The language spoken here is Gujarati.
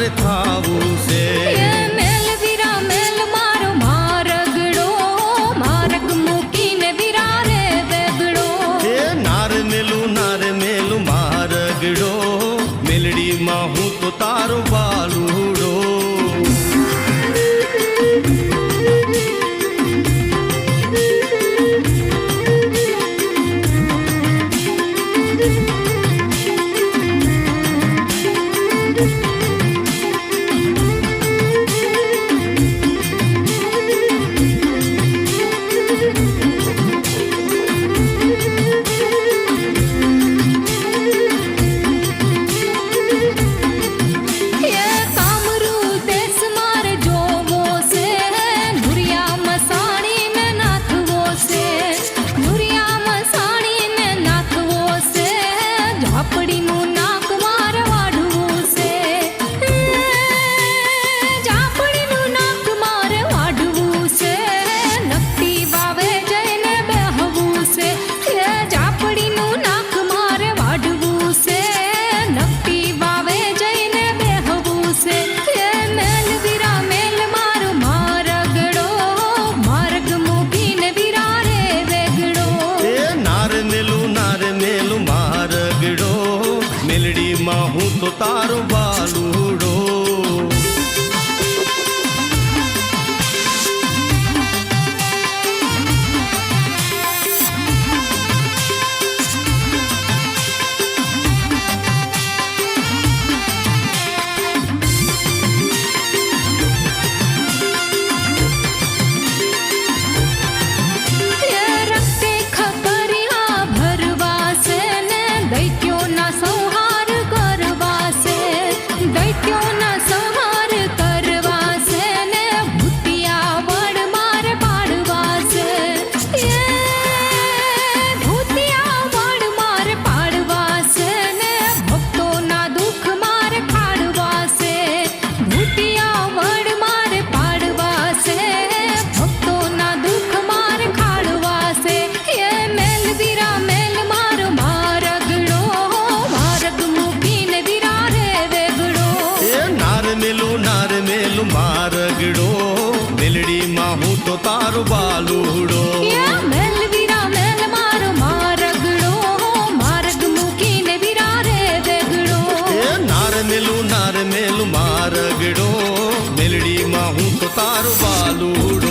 પાર થાવું છે. મેલ વીરા મેલ મારો મારગડો મારગ મૂકીને વીરા રે બેગડો એ નાર મેલું નાર મેલું મારગડો. 那鹿 મારો બાલુડો. મેલું નાર મેલું મારગડો. મેલડીમાં હું તો તારો બાલુડો.